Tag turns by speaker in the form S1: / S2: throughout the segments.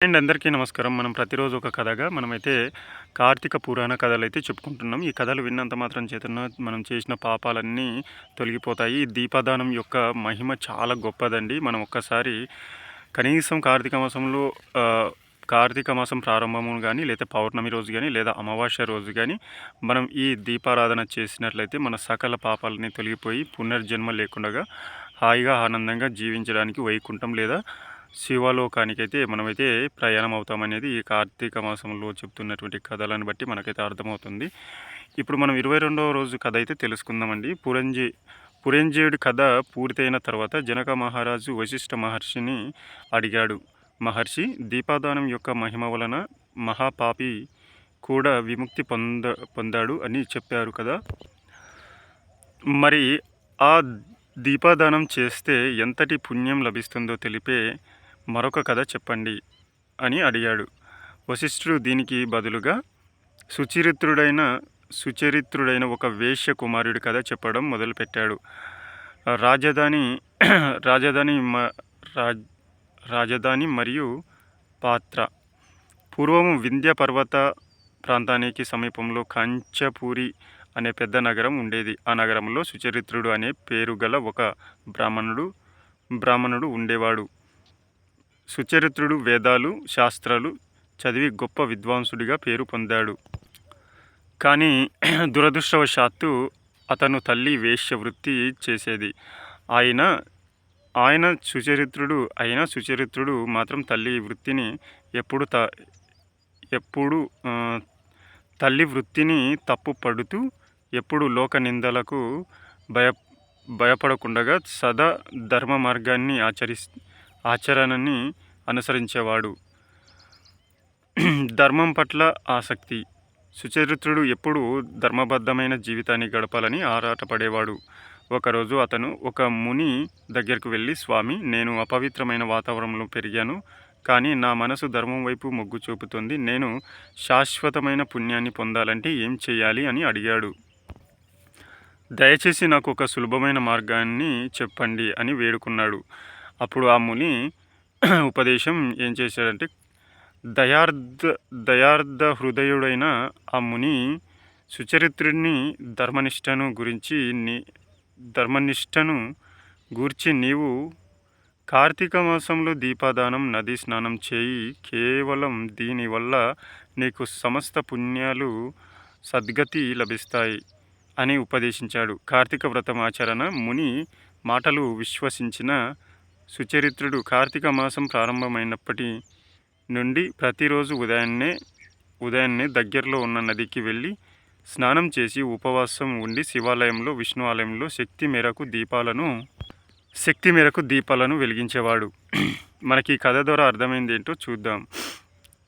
S1: And అందరికీ నమస్కారం. మనం ప్రతిరోజు ఒక కథగా మనమైతే కార్తీక పురాణ కథలు అయితే చెప్పుకుంటున్నాం. ఈ కథలు విన్నంత మాత్రం చేతున్న మనం చేసిన పాపాలన్నీ తొలగిపోతాయి. దీపదానం యొక్క మహిమ చాలా గొప్పదండి. మనం ఒక్కసారి కనీసం కార్తీక మాసంలో కార్తీక మాసం ప్రారంభము కానీ లేదా పౌర్ణమి రోజు కానీ లేదా అమావాస్య రోజు కానీ మనం ఈ దీపారాధన చేసినట్లయితే మన సకల పాపాలని తొలగిపోయి పునర్జన్మ లేకుండా హాయిగా ఆనందంగా జీవించడానికి వైకుంఠం లేదా శివలోకానికైతే మనమైతే ప్రయాణం అవుతామనేది ఈ కార్తీక మాసంలో చెప్తున్నటువంటి కథలను బట్టి మనకైతే అర్థమవుతుంది. ఇప్పుడు మనం ఇరవై రెండవ రోజు కథ అయితే తెలుసుకుందామండి. పురంజీ పురంజేయుడి కథ పూర్తయిన తర్వాత జనక మహారాజు వశిష్ఠ మహర్షిని అడిగాడు. మహర్షి దీపాదానం యొక్క మహిమ వలన మహాపాపి కూడా విముక్తి పొంద పొందాడు అని చెప్పారు కదా. మరి ఆ దీపాదానం చేస్తే ఎంతటి పుణ్యం లభిస్తుందో తెలిపే మరొక కథ చెప్పండి అని అడిగాడు. వశిష్ఠుడు దీనికి బదులుగా సుచరిత్రుడైన సుచరిత్రుడైన ఒక వేశ్య కుమారుడి కథ చెప్పడం మొదలుపెట్టాడు. రాజధాని రాజధాని రాజధాని మరియు పాత్ర. పూర్వము వింధ్య పర్వత ప్రాంతానికి సమీపంలో కంచపూరి అనే పెద్ద నగరం ఉండేది. ఆ నగరంలో సుచరిత్రుడు అనే పేరు గల ఒక బ్రాహ్మణుడు బ్రాహ్మణుడు ఉండేవాడు. సుచరిత్రుడు వేదాలు శాస్త్రాలు చదివి గొప్ప విద్వాంసుడిగా పేరు పొందాడు. కానీ దురదృష్టవశాత్తు అతను తల్లి వేశ్య వృత్తి చేసేది. ఆయన ఆయన సుచరిత్రుడు అయిన సుచరిత్రుడు మాత్రం తల్లి వృత్తిని ఎప్పుడు త ఎప్పుడు తల్లి వృత్తిని తప్పు పడుతూ ఎప్పుడు లోక నిందలకు భయ భయపడకుండగా సదా ధర్మ మార్గాన్ని ఆచరి ఆచరణని అనుసరించేవాడు. ధర్మం పట్ల ఆసక్తి. సుచరిత్రుడు ఎప్పుడూ ధర్మబద్ధమైన జీవితాన్ని గడపాలని ఆరాటపడేవాడు. ఒకరోజు అతను ఒక ముని దగ్గరకు వెళ్ళి స్వామి నేను అపవిత్రమైన వాతావరణంలో పెరిగాను కానీ నా మనసు ధర్మం వైపు మొగ్గు చూపుతుంది. నేను శాశ్వతమైన పుణ్యాన్ని పొందాలంటే ఏం చేయాలి? అని అడిగాడు. దయచేసి నాకు ఒక సులభమైన మార్గాన్ని చెప్పండి అని వేడుకున్నాడు. అప్పుడు ఆ ముని ఉపదేశం ఏం చేశాడంటే దయార్థ దయార్థ హృదయుడైన ఆ ముని సుచరిత్రుడిని ధర్మనిష్టను గురించి నీ ధర్మనిష్టను గూర్చి నీవు కార్తీక మాసంలో దీపాదానం నది స్నానం చేయి. కేవలం దీనివల్ల నీకు సమస్త పుణ్యాలు సద్గతి లభిస్తాయి అని ఉపదేశించాడు. కార్తీక వ్రతం ఆచరణ ముని మాటలు విశ్వసించిన సుచరిత్రుడు కార్తీక మాసం ప్రారంభమైనప్పటి నుండి ప్రతిరోజు ఉదయాన్నే ఉదయాన్నే దగ్గరలో ఉన్న నదికి వెళ్ళి స్నానం చేసి ఉపవాసం ఉండి శివాలయంలో విష్ణు ఆలయంలో శక్తి మేరకు దీపాలను శక్తి మేరకు దీపాలను వెలిగించేవాడు. మనకి ఈ కథ ద్వారా అర్థమైంది ఏంటో చూద్దాం.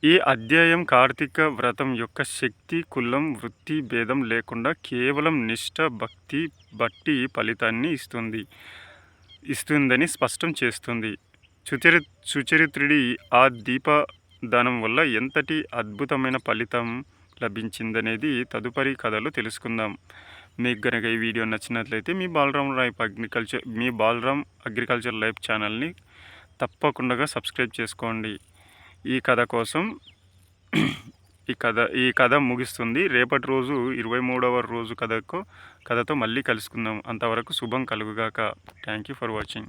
S1: ఈ అధ్యాయం కార్తీక వ్రతం యొక్క శక్తి కులం వృత్తి భేదం లేకుండా కేవలం నిష్ఠ భక్తి బట్టి ఫలితాన్ని ఇస్తుంది. ఇస్తుందని స్పష్టం చేస్తుంది. సుచరి సుచరిత్రుడి ఆ దీపదానం వల్ల ఎంతటి అద్భుతమైన ఫలితం లభించిందనేది తదుపరి కథలో తెలుసుకుందాం. మీకు కనుక ఈ వీడియో నచ్చినట్లయితే మీ బాలరామ్ లైఫ్ అగ్రికల్చర్ మీ బాలరామ్ అగ్రికల్చర్ లైఫ్ ఛానల్ని తప్పకుండా సబ్స్క్రైబ్ చేసుకోండి. ఈ కథ కోసం ఈ కథ ఈ కథ ముగిస్తుంది. రేపటి రోజు ఇరవై మూడవ రోజు కథకు కథతో మళ్ళీ కలుసుకుందాం. అంతవరకు శుభం కలుగుగాక. Thank you for watching